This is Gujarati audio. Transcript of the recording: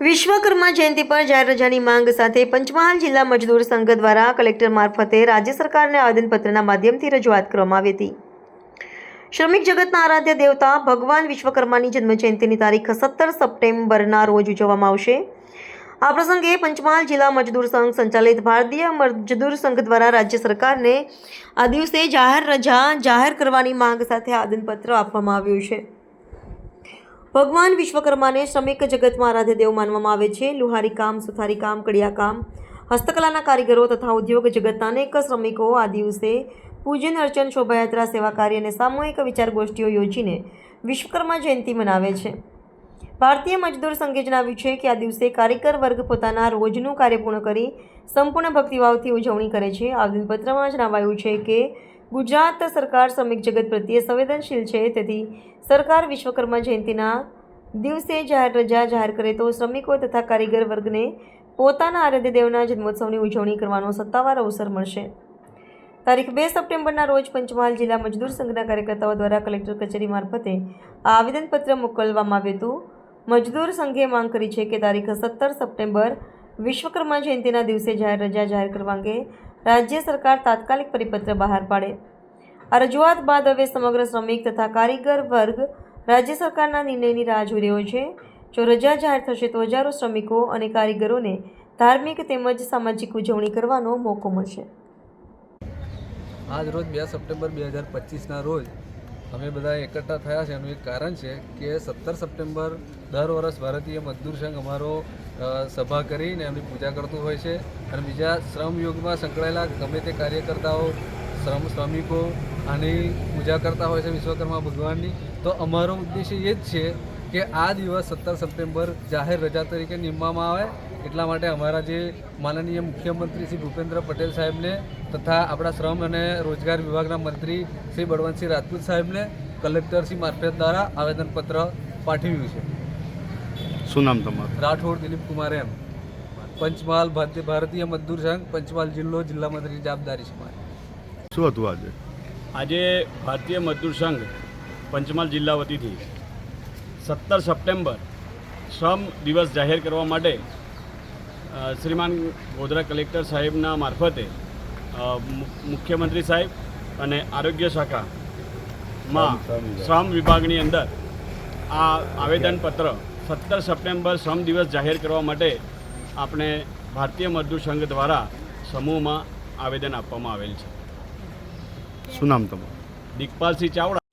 વિશ્વકર્મા જયંતિ પર જાહેર રજાની માંગ સાથે પંચમહાલ જિલ્લા મજદૂર સંઘ દ્વારા કલેક્ટર મારફતે રાજ્ય સરકારને આવેદનપત્રના માધ્યમથી રજૂઆત કરવામાં આવી હતી. શ્રમિક જગતના આરાધ્ય દેવતા ભગવાન વિશ્વકર્માની જન્મજયંતિની તારીખ સત્તર સપ્ટેમ્બરના રોજ ઉજવવામાં આવશે. આ પ્રસંગે પંચમહાલ જિલ્લા મજદૂર સંઘ સંચાલિત ભારતીય મજદૂર સંઘ દ્વારા રાજ્ય સરકારને આ દિવસે જાહેર રજા જાહેર કરવાની માંગ સાથે આવેદનપત્ર આપવામાં આવ્યું છે. ભગવાન વિશ્વકર્માને શ્રમિક જગતમાં આરાધ્ય દેવ માનવામાં આવે છે. લુહારી કામ, સુથારી કામ, કડિયા કામ, હસ્તકલાના કારીગરો તથા ઉદ્યોગ જગતના અનેક શ્રમિકો આ દિવસે પૂજન, અર્ચન, શોભાયાત્રા, સેવા કાર્ય અને સામૂહિક વિચાર ગોષ્ઠીઓ યોજીને વિશ્વકર્મા જયંતિ મનાવે છે. ભારતીય મજદૂર સંઘે જણાવ્યું છે કે આ દિવસે કારીગર વર્ગ પોતાના રોજનું કાર્ય પૂર્ણ કરી સંપૂર્ણ ભક્તિભાવથી ઉજવણી કરે છે. આવેદનપત્રમાં જણાવાયું છે કે ગુજરાત સરકાર શ્રમિક જગત પ્રત્યે સંવેદનશીલ છે. તેથી સરકાર વિશ્વકર્મા જયંતિના દિવસે જાહેર રજા જાહેર કરે તો શ્રમિકો તથા કારીગર વર્ગને પોતાના આરાધ્ય દેવના જન્મોત્સવની ઉજવણી કરવાનો સત્તાવાર અવસર મળશે. તારીખ બે સપ્ટેમ્બરના રોજ પંચમહાલ જિલ્લા મજદૂર સંઘના કાર્યકર્તાઓ દ્વારા કલેક્ટર કચેરી મારફતે આ આવેદનપત્ર મોકલવામાં આવ્યું હતું. મજદૂર સંઘે માંગ કરી છે કે તારીખ સત્તર સપ્ટેમ્બર વિશ્વકર્મા જયંતિના દિવસે જાહેર રજા જાહેર કરવા અંગે રાજ્ય સરકાર તાત્કાલિક પરિપત્ર બહાર પાડે. આ રજૂઆત બાદ હવે સમગ્ર શ્રમિક તથા કારીગર વર્ગ રાજ્ય સરકારના નિર્ણયની રાહ જોઈ રહ્યો છે. જો રજા જાહેર થશે તો હજારો શ્રમિકો અને કારીગરોને ધાર્મિક તેમજ સામાજિક ઉજવણી કરવાનો મોકો મળશે. આજ રોજ બે સપ્ટેમ્બર બે હજાર પચીસના રોજ અમે બધા એકઠા થયા છે. એનું એક કારણ છે કે સત્તર સપ્ટેમ્બર દર વર્ષ ભારતીય મજદૂર સંઘ અમારો સભા કરીને એમની પૂજા કરતું હોય છે અને બીજા શ્રમયોગમાં સંકળાયેલા ગમે તે કાર્યકર્તાઓ, શ્રમ શ્રમિકો આની પૂજા કરતા હોય છે વિશ્વકર્મા ભગવાનની. તો અમારો ઉદ્દેશ્ય એ જ છે કે આ દિવસ સત્તર સપ્ટેમ્બર જાહેર રજા તરીકે નિમવામાં આવે એટલા માટે અમારા જે માનનીય મુખ્યમંત્રી શ્રી ભૂપેન્દ્ર પટેલ સાહેબને તથા આપણા શ્રમ અને રોજગાર વિભાગના મંત્રી શ્રી બળવંતસિંહ રાજપૂત સાહેબને કલેક્ટર શ્રી મારફત દ્વારા આવેદનપત્ર પાઠવ્યું છે. શું નામ તમારું? રાઠોડ દિલીપ કુમાર એમ. પંચમહાલ ભારતીય ભારતીય મજદૂર સંઘ પંચમહાલ જિલ્લો જિલ્લા મંત્રીની જવાબદારી છે મારી. શું હતું આજે? આજે ભારતીય મજદૂર સંઘ પંચમહાલ જિલ્લા વતીથી સત્તર સપ્ટેમ્બર શ્રમ દિવસ જાહેર કરવા માટે શ્રીમાન ગોધરા કલેક્ટર સાહેબના મારફતે મુખ્યમંત્રી સાહેબ અને આરોગ્ય શાખામાં શ્રમ વિભાગની અંદર આ આવેદનપત્ર સત્તર સપ્ટેમ્બર શ્રમ દિવસ જાહેર કરવા માટે આપણે ભારતીય મજદૂર સંઘ દ્વારા સમૂહમાં આવેદન આપવામાં આવેલ છે. શું નામ તમારું? દિગપાલસિંહ ચાવડા.